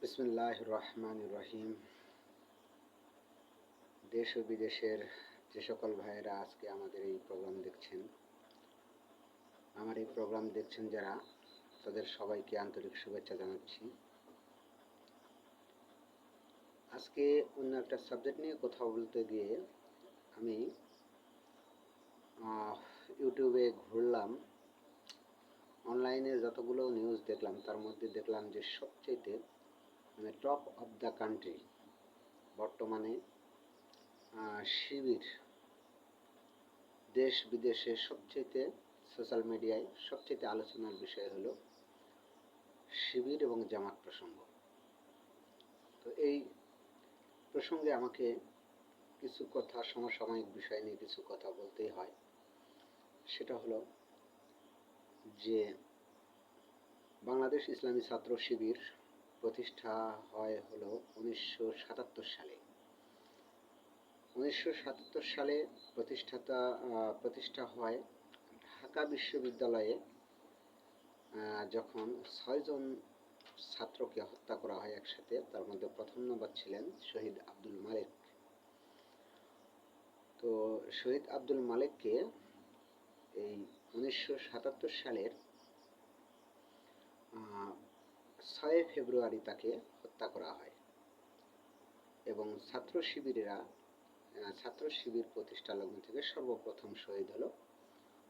বিসমুল্লাহ রহমান রহিম। দেশ ও বিদেশের যে সকল ভাইয়েরা আজকে আমাদের এই প্রোগ্রাম দেখছেন, আমার এই প্রোগ্রাম দেখছেন যারা, তাদের সবাইকে আন্তরিক শুভেচ্ছা জানাচ্ছি। আজকে অন্য একটা সাবজেক্ট নিয়ে কথা বলতে গিয়ে আমি ইউটিউবে ঘুরলাম, অনলাইনে যতগুলো নিউজ দেখলাম, তার মধ্যে দেখলাম যে সবচেয়ে মানে টপ অফ দ্য কান্ট্রি বর্তমানে শিবির দেশ বিদেশে সবচেয়ে সোশ্যাল মিডিয়ায় সবচেয়ে আলোচনার বিষয় হলো শিবির এবং জামাত প্রসঙ্গ। তো এই প্রসঙ্গে আমাকে কিছু কথা, সমসাময়িক বিষয় নিয়ে কিছু কথা বলতেই হয়। সেটা হলো যে, বাংলাদেশ ইসলামী ছাত্র শিবির প্রতিষ্ঠা হয় হলো উনিশশো সাতাত্তর সালে। উনিশশো সাতাত্তর সালে প্রতিষ্ঠাতা প্রতিষ্ঠা হয় ঢাকা বিশ্ববিদ্যালয়ে যখন ছয়জন ছাত্রকে হত্যা করা হয় একসাথে, তার মধ্যে প্রথম নম্বর ছিলেন শহীদ আব্দুল মালিক। তো শহীদ আব্দুল মালিককে এই উনিশশো সাতাত্তর সালের ছয় ফেব্রুয়ারি তাকে হত্যা করা হয় এবং ছাত্র শিবিরেরা ছাত্র শিবির প্রতিষ্ঠা লগ্ন থেকে সর্বপ্রথম শহীদ হলো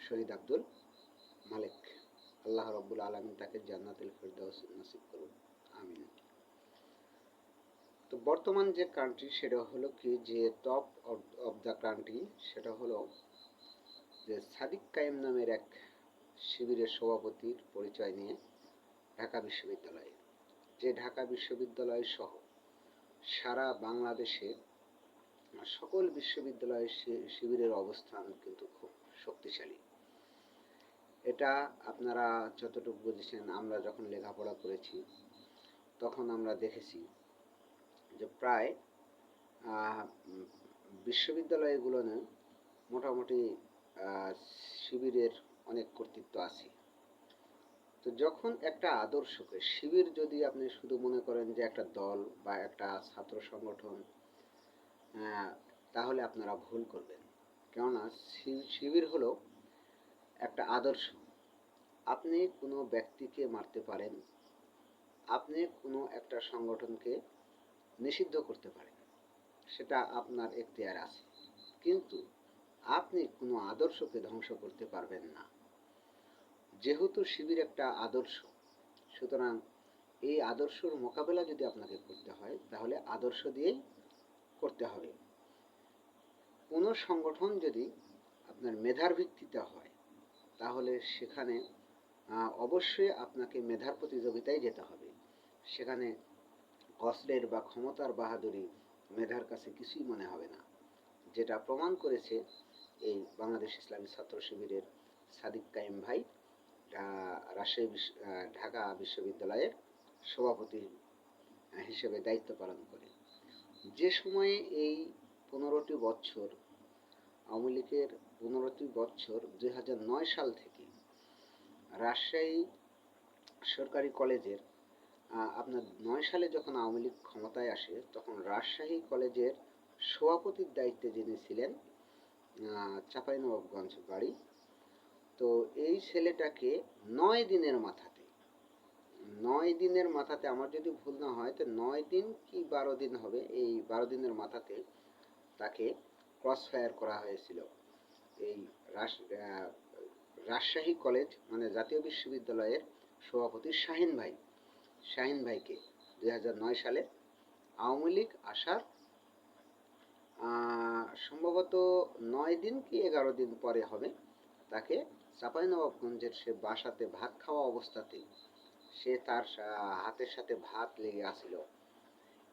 শহীদ আব্দুল মালিক। আল্লাহ রব্বুল আলমিন তাকে জান্নাতুল ফেরদাউস নসিব করুন। আমিন। তো বর্তমান যে কান্ট্রি সেটা হলো কি? যে টপ অফ দ্য কান্ট্রি সেটা হলো যে সাদিক কায়েম নামের এক শিবিরের সভাপতির পরিচয় নিয়ে ঢাকা বিশ্ববিদ্যালয়ে, যে ঢাকা বিশ্ববিদ্যালয় সহ সারা বাংলাদেশে সকল বিশ্ববিদ্যালয়ের শিবিরের অবস্থান কিন্তু খুব শক্তিশালী। এটা আপনারা যতটুকু বুঝেছেন, আমরা যখন লেখাপড়া করেছি, তখন আমরা দেখেছি যে প্রায় বিশ্ববিদ্যালয়গুলোতে মোটামুটি শিবিরের অনেক কর্তৃত্ব আছে। তো যখন একটা আদর্শকে শিবির যদি আপনি শুধু মনে করেন যে একটা দল বা একটা ছাত্র সংগঠন তাহলে আপনারা ভুল করবেন। কেননা শিবির হলো একটা আদর্শ। আপনি কোনো ব্যক্তিকে মারতে পারেন, আপনি কোনো একটা সংগঠনকে নিষিদ্ধ করতে পারেন, সেটা আপনার এখতিয়ার আছে। কিন্তু আপনি কোনো আদর্শকে ধ্বংস করতে পারবেন না। যেহেতু শিবির একটা আদর্শ, সুতরাং এই আদর্শর মোকাবেলা যদি আপনাকে করতে হয়, তাহলে আদর্শ দিয়েই করতে হবে। কোনো সংগঠন যদি আপনার মেধার ভিত্তিতে হয়, তাহলে সেখানে অবশ্যই আপনাকে মেধার প্রতিযোগিতায় যেতে হবে। সেখানে অস্ত্রের বা ক্ষমতার বাহাদুরি মেধার কাছে কিছুই মনে হবে না। যেটা প্রমাণ করেছে এই বাংলাদেশ ইসলামী ছাত্র শিবিরের সাদিক কাইম ভাই রাজশাহী ঢাকা বিশ্ববিদ্যালয়ের সভাপতি হিসেবে দায়িত্ব পালন করে। যে সময়ে এই পনেরোটি বছর, আওয়ামী লীগের পনেরোটি বছর দুই নয় সাল থেকে রাজশাহী সরকারি কলেজের আপনার নয় সালে যখন আওয়ামী লীগ ক্ষমতায় আসে, তখন রাজশাহী কলেজের সভাপতির দায়িত্বে যিনি ছিলেন চাঁপাইনবাবগঞ্জ বাড়ি তো এই ছেলেটাকে নয় দিনের মাথাতে, নয় দিনের মাথাতে আমার যদি ভুল না হয়, তো নয় দিন কি বারো দিন হবে? এই বারো দিনের মাথাতে তাকে ক্রস ফায়ার করা হয়েছিল। এই রাজশাহী কলেজ মানে জাতীয় বিশ্ববিদ্যালয়ের সভাপতি শাহিন ভাই, শাহিন ভাইকে দুই সালে আওয়ামী লীগ আসার সম্ভবত নয় দিন কি এগারো দিন পরে হবে, তাকে চাঁপাইনবাবগঞ্জের সে বাসাতে ভাত খাওয়া অবস্থাতেই সে তার হাতের সাথে ভাত লেগে আসিল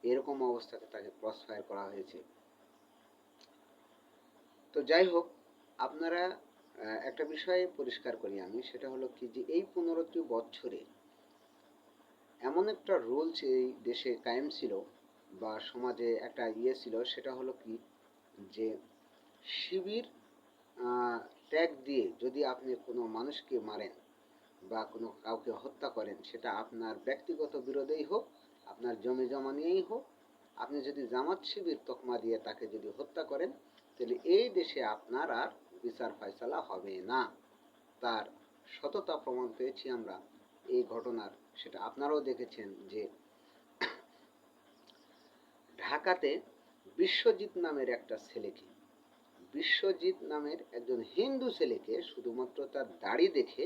এরকম অবস্থাতে তাকে ক্রস ফায়ার করা হয়েছে। তো যাই হোক, আপনারা একটা বিষয় পরিষ্কার করি আমি, সেটা হলো কি যে এই পনেরোটি বছরে এমন একটা রুলস এই দেশে কায়েম ছিল বা সমাজে একটা ইয়ে ছিল, সেটা হলো কি যে শিবির ত্যাগ দিয়ে যদি আপনি কোনো মানুষকে মারেন বা কোনো কাউকে হত্যা করেন, সেটা আপনার ব্যক্তিগত বিরোধেই হোক, আপনার জমি জমা নিয়েই হোক, আপনি যদি জামাত শিবির তকমা দিয়ে তাকে যদি হত্যা করেন, তাহলে এই দেশে আপনার আর বিচার ফয়সালা হবে না। তার সততা প্রমাণ পেয়েছি আমরা এই ঘটনার। সেটা আপনারাও দেখেছেন যে ঢাকাতে বিশ্বজিৎ নামের একটা ছেলেকে বিশ্বজিৎ নামের একজন হিন্দু ছেলেকে শুধুমাত্র তার দাড়ি দেখে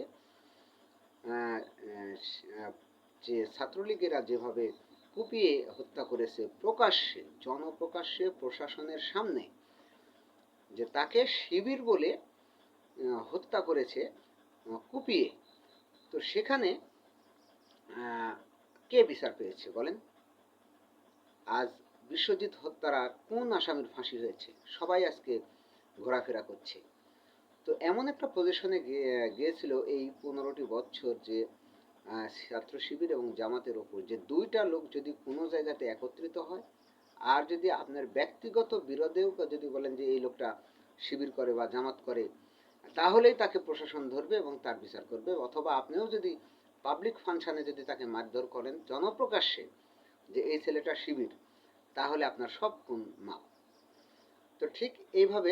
যে ছাত্রলীগেরা যেভাবে কুপিয়ে হত্যা করেছে প্রকাশ্যে, জনপ্রকাশ্যে প্রশাসনের সামনে, যে তাকে শিবির বলে হত্যা করেছে কুপিয়ে, তো সেখানে কে বিচার পেয়েছে বলেন? আজ বিশ্বজিৎ হত্যারা কোন আসামির ফাঁসি হয়েছে? সবাই আজকে ঘোরাফেরা করছে। তো এমন একটা পজিশনে গিয়েছিল এই পনেরোটি বছর যে ছাত্র শিবির এবং জামাতের ওপর। যে দুইটা লোক যদি কোনো জায়গাতে একত্রিত হয়, আর যদি আপনার ব্যক্তিগত বিরোধেও যদি বলেন যে এই লোকটা শিবির করে বা জামাত করে, তাহলেই তাকে প্রশাসন ধরবে এবং তার বিচার করবে। অথবা আপনিও যদি পাবলিক ফাংশনে যদি তাকে মারধর করেন, জনপ্রকাশ্যে যে এই ছেলেটা শিবির, তাহলে আপনার সব কোন মাপ তো ঠিক এইভাবে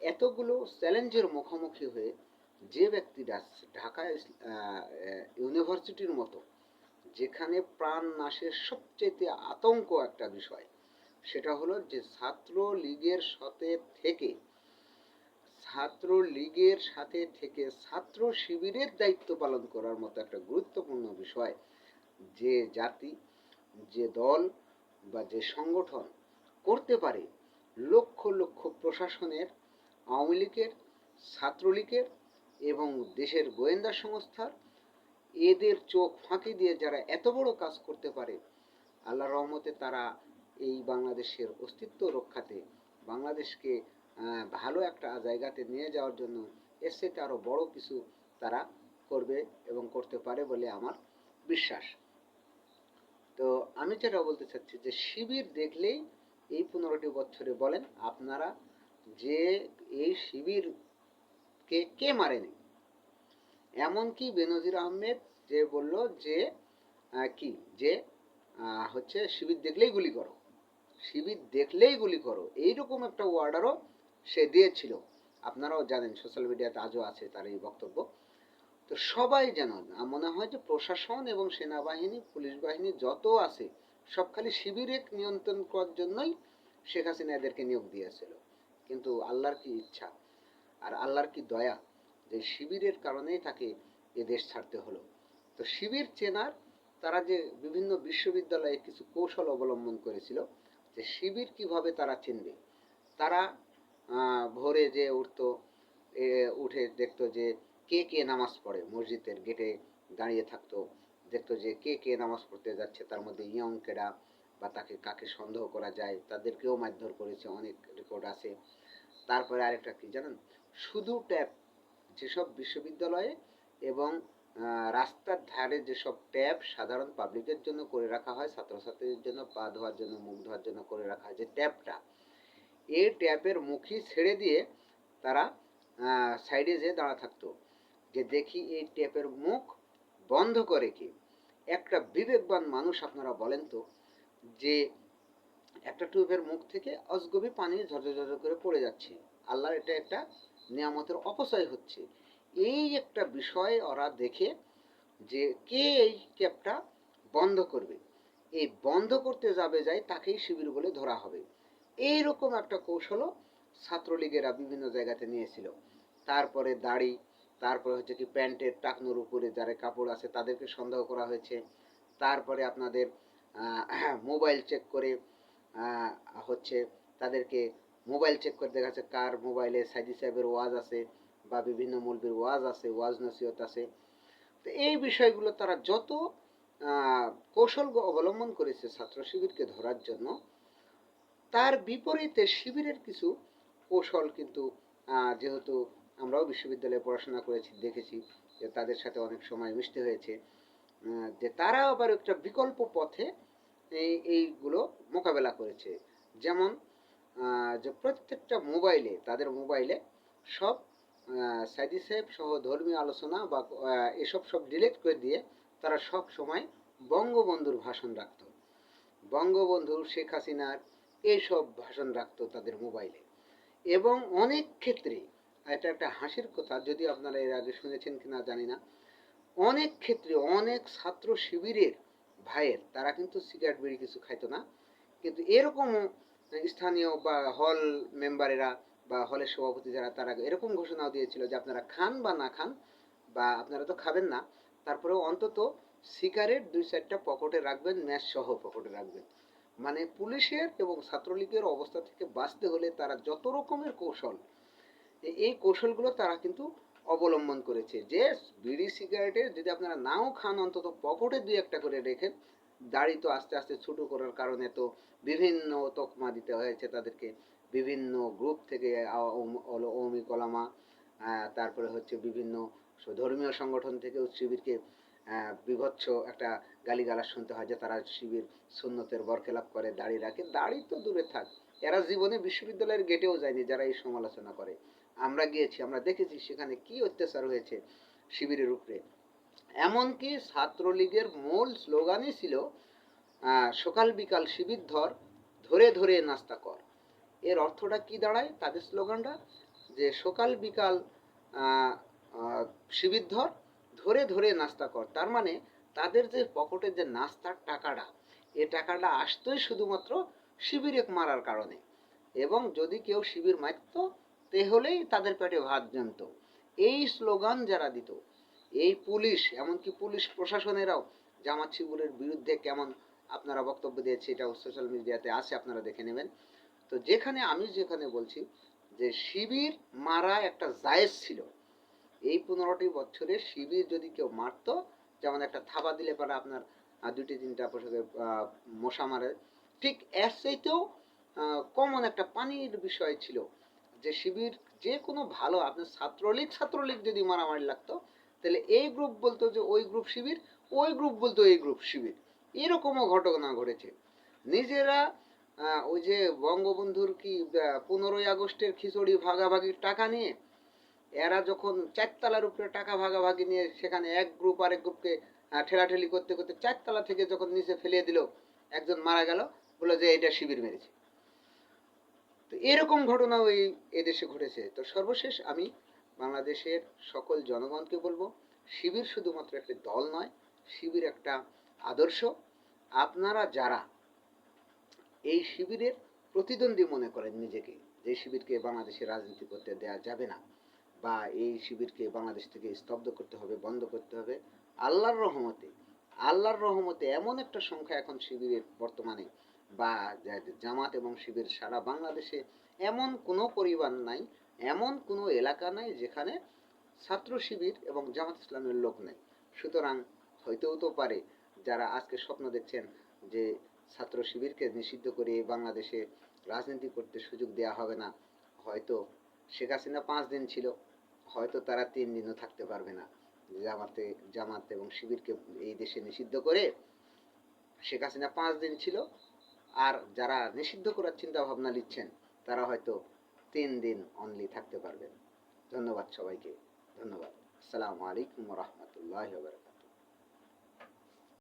এতগুলো চ্যালেঞ্জের মুখোমুখি হয়ে যে ব্যক্তিরা ঢাকা ইউনিভার্সিটির মতো, যেখানে প্রাণ নাশের সবচেয়ে আতঙ্ক একটা বিষয়, সেটা হলো যে ছাত্র লীগের সাথে থেকে ছাত্র লীগের সাথে থেকে ছাত্র শিবিরের দায়িত্ব পালন করার মতো একটা গুরুত্বপূর্ণ বিষয়, যে জাতি, যে দল বা যে সংগঠন করতে পারে লক্ষ লক্ষ প্রশাসনের আওয়ামী লীগের, ছাত্রলীগের এবং দেশের গোয়েন্দা সংস্থার এদের চোখ ফাঁকি দিয়ে যারা এত বড় কাজ করতে পারে আল্লাহ রহমতে তারা এই বাংলাদেশের অস্তিত্ব রক্ষাতে, বাংলাদেশকে ভালো একটা জায়গাতে নিয়ে যাওয়ার জন্য এর সাথে আরও বড় কিছু তারা করবে এবং করতে পারে বলে আমার বিশ্বাস। তো আমি যেটা বলতে চাচ্ছি যে শিবির দেখলেই এই পনেরোটি বছরে বলেন আপনারা যে এই শিবিরকে কে মারেনি? এমনকি বেনজির আহমেদ যে বলল যে কি? যে হচ্ছে শিবির দেখলেই গুলি করো। শিবির দেখলেই গুলি করো। এইরকম একটা ওয়ার্ডারও সে দিয়েছিল। আপনারাও জানেন সোশ্যাল মিডিয়াতে আজও আছে তার এই বক্তব্য। তো সবাই যেন মনে হয় যে প্রশাসন এবং সেনাবাহিনী, পুলিশ বাহিনী যত আছে, সব খালি শিবিরে নিয়ন্ত্রণ করার জন্যই শেখ হাসিনা এদেরকে নিয়োগ দিয়েছিল। কিন্তু আল্লাহর কি ইচ্ছা? আর আল্লাহর কি দয়া যে শিবিরের কারণেই তাকে এ দেশ ছাড়তে হলো? তো শিবির চেনার তারা যে বিভিন্ন বিশ্ববিদ্যালয়ে কিছু কৌশল অবলম্বন করেছিল, যে শিবির কীভাবে তারা চিনবে? তারা ভোরে যে উঠতো উঠে দেখতো যে কে কে নামাজ পড়ে, মসজিদের গেটে দাঁড়িয়ে থাকতো, দেখতো যে কে কে নামাজ পড়তে যাচ্ছে, তার মধ্যে ইয়ং কেডা বা তাকে কাকে সন্দেহ করা যায়, তাদেরকেও মারধর করেছে, অনেক রেকর্ড আছে। তারপরে আরেকটা কি জানেন? শুধু ট্যাপ যেসব বিশ্ববিদ্যালয়ে এবং রাস্তার ধারে যেসব ট্যাপ সাধারণ পাবলিকের জন্য করে রাখা হয়, ছাত্রছাত্রীদের জন্য, পা ধোয়ার জন্য, মুখ ধোয়ার জন্য করে রাখা হয়, যে ট্যাপটা এই ট্যাপের মুখই ছেড়ে দিয়ে তারা সাইডে যেয়ে দাঁড়া থাকতো। যে দেখি এই ট্যাপের মুখ বন্ধ করে কি? একটা বিবেকবান মানুষ আপনারা বলেন তো, যে একটা টিউবের মুখ থেকে অজগবি পানি ঝরঝর ঝরঝর করে পড়ে যাচ্ছে। আল্লাহর এটা একটা নিয়ামতের অপচয় হচ্ছে। এই একটা বিষয় ওরা দেখে যে কে এই ট্যাপটা বন্ধ করবে। এই বন্ধ করতে যাবে যায় তাকেই শিবির বলে ধরা হবে। এই রকম একটা কৌশলও ছাত্রলীগেরা বিভিন্ন জায়গাতে নিয়েছিল। তারপরে দাড়ি, তারপরে হচ্ছে কি প্যান্টের টাকনোর উপরে যারা কাপড় আছে তাদেরকে সন্দেহ করা হয়েছে। তারপরে আপনাদের মোবাইল চেক করে হচ্ছে তাদেরকে মোবাইল চেক করে দেখা যাচ্ছে কার মোবাইলে সাইদি সাহেবের ওয়াজ আছে বা বিভিন্ন মৌলবীর ওয়াজ আছে, ওয়াজ নসিহত আছে। তো এই বিষয়গুলো তারা যত কৌশল অবলম্বন করেছে ছাত্র শিবিরকে ধরার জন্য, তার বিপরীতে শিবিরের কিছু কৌশল কিন্তু যেহেতু আমরাও বিশ্ববিদ্যালয়ে পড়াশোনা করেছি, দেখেছি যে তাদের সাথে অনেক সময় মিশতে হয়েছে যে তারা আবার একটা বিকল্প পথে এই, এইগুলো মোকাবেলা করেছে। যেমন যে প্রত্যেকটা মোবাইলে, তাদের মোবাইলে সব সাইদি সাহেব সহ ধর্মীয় আলোচনা বা এসব সব ডিলিট করে দিয়ে তারা সব সময় বঙ্গবন্ধুর ভাষণ রাখত। বঙ্গবন্ধু, শেখ হাসিনার এইসব ভাষণ রাখতো তাদের মোবাইলে। এবং অনেক ক্ষেত্রে এটা একটা হাসির কথা যদি আপনারা এর আগে শুনেছেন কিনা জানি না, অনেক ক্ষেত্রে অনেক ছাত্র শিবিরের ভাইয়ের, তারা কিন্তু সিগারেট, বিড়ি কিছু খাইতো না। কিন্তু এরকম স্থানীয় বা হল মেম্বারেরা বা হলের সভাপতি যারা, তারা এরকম ঘোষণাও দিয়েছিল যে আপনারা খান বা না খান বা আপনারা তো খাবেন না, তারপরেও অন্তত সিগারেট দুই চারটা পকেটে রাখবেন, ম্যাচ সহ পকেটে রাখবেন। মানে পুলিশের এবং ছাত্রলীগের অবস্থা থেকে বাঁচতে হলে তারা যত রকমের কৌশল এই কৌশলগুলো তারা কিন্তু অবলম্বন করেছে যে বিড়ি সিগারেটের যদি আপনারা নাও খান অন্তত পকেটে দুই একটা করে রেখেন, দাড়ি তো আস্তে আস্তে ছোট করার কারণে তো বিভিন্ন তকমা দিতে হয়েছে তাদেরকে। বিভিন্ন গ্রুপ থেকে ওমি কলামা তারপরে হচ্ছে বিভিন্ন ধর্মীয় সংগঠন থেকেও শিবিরকে বিভৎস একটা গালিগালাজ শুনতে হয় যে তারা শিবির সুন্নতের বরখেলাপ করে, দাড়ি রাখে। দাড়ি তো দূরে থাক। এরা জীবনে বিশ্ববিদ্যালয়ের গেটেও যায়নি যারা এই সমালোচনা করে। আমরা গিয়েছি, আমরা দেখেছি সেখানে কি অত্যাচার হয়েছে শিবিরের উপরে। এমনকি ছাত্রলীগের মূল স্লোগানই ছিল সকাল বিকাল শিবির ধর, ধরে ধরে নাস্তা কর। এর অর্থটা কি দাঁড়ায়? তাদের স্লোগানটা, যে সকাল বিকাল শিবির ধর, ধরে ধরে নাস্তা কর। তার মানে তাদের যে পকেটে যে নাস্তার টাকাটা, এ টাকাটা আসতোই শুধুমাত্র শিবিরে মারার কারণে। এবং যদি কেউ শিবির মারত তাহলেই তাদের পেটে ভাত জমত এই স্লোগান যারা দিত, এই পুলিশ, এমনকি পুলিশ প্রশাসনেরাও জামাত শিবিরের বিরুদ্ধে কেমন আপনারা বক্তব্য দিয়েছে এটাও সোশ্যাল মিডিয়াতে আছে, আপনারা দেখে নেবেন। তো যেখানে আমি যেখানে বলছি যে শিবির মারা একটা জায়েজ ছিল। এই পনেরোটি বছরে শিবির যদি কেউ মারতো, যেমন একটা থাবা দিলে পরে আপনার দুটি তিনটা পোশাকের মশা মারে, ঠিক এর চাইতেও কমন একটা পানির বিষয় ছিল। যে শিবির যে কোনো ভালো আপনার ছাত্রলীগ ছাত্রলীগ যদি মারামারি লাগতো, তাহলে এই গ্রুপ বলতো যে ওই গ্রুপ শিবির, ওই গ্রুপ বলতো এই গ্রুপ শিবির। এরকমও ঘটনা ঘটেছে। নিজেরা ওই যে বঙ্গবন্ধুর কি পনেরোই আগস্টের খিচুড়ি ভাগাভাগির টাকা নিয়ে, এরা যখন চারতলার উপরে টাকা ভাগাভাগি নিয়ে সেখানে এক গ্রুপ আরেক গ্রুপকে ঠেলাঠেলি করতে করতে চারতলা থেকে যখন নিচে ফেলিয়ে দিল, একজন মারা গেল, বলল যে এটা শিবির মেরেছে। তো এরকম ঘটনাও এই এদেশে ঘটেছে। তো সর্বশেষ আমি বাংলাদেশের সকল জনগণকে বলব, শিবির শুধুমাত্র একটি দল নয়, শিবির একটা আদর্শ। আপনারা যারা এই শিবিরের প্রতিদ্বন্দ্বী মনে করেন নিজেকে, যে শিবিরকে বাংলাদেশে রাজনীতি করতে দেওয়া যাবে না, বা এই শিবিরকে বাংলাদেশ থেকে স্তব্ধ করতে হবে, বন্ধ করতে হবে, আল্লাহর রহমতে আল্লাহর রহমতে এমন একটা সংখ্যা এখন শিবিরের বর্তমানে বা জামাত এবং শিবির সারা বাংলাদেশে এমন কোনো পরিবার নাই, এমন কোনো এলাকা নাই যেখানে ছাত্র শিবির এবং জামাত ইসলামের লোক নেই। সুতরাং হইতেও তো পারে যারা আজকে স্বপ্ন দেখছেন যে ছাত্র শিবিরকে নিষিদ্ধ করে বাংলাদেশে রাজনীতি করতে সুযোগ দেওয়া হবে না, হয়তো শেখ হাসিনা পাঁচ দিন ছিল, হয়তো তারা তিন দিনও থাকতে পারবে না। জামাতে, জামাত এবং শিবিরকে এই দেশে নিষিদ্ধ করে শেখ হাসিনা পাঁচ দিন ছিল আর যারা নিষিদ্ধ করার চিন্তা ভাবনা নিচ্ছেন, তারা হয়তো তিন দিন অনলি থাকতে পারবেন। ধন্যবাদ সবাইকে। ধন্যবাদ। আসসালামু আলাইকুম রহমতুল্লাহ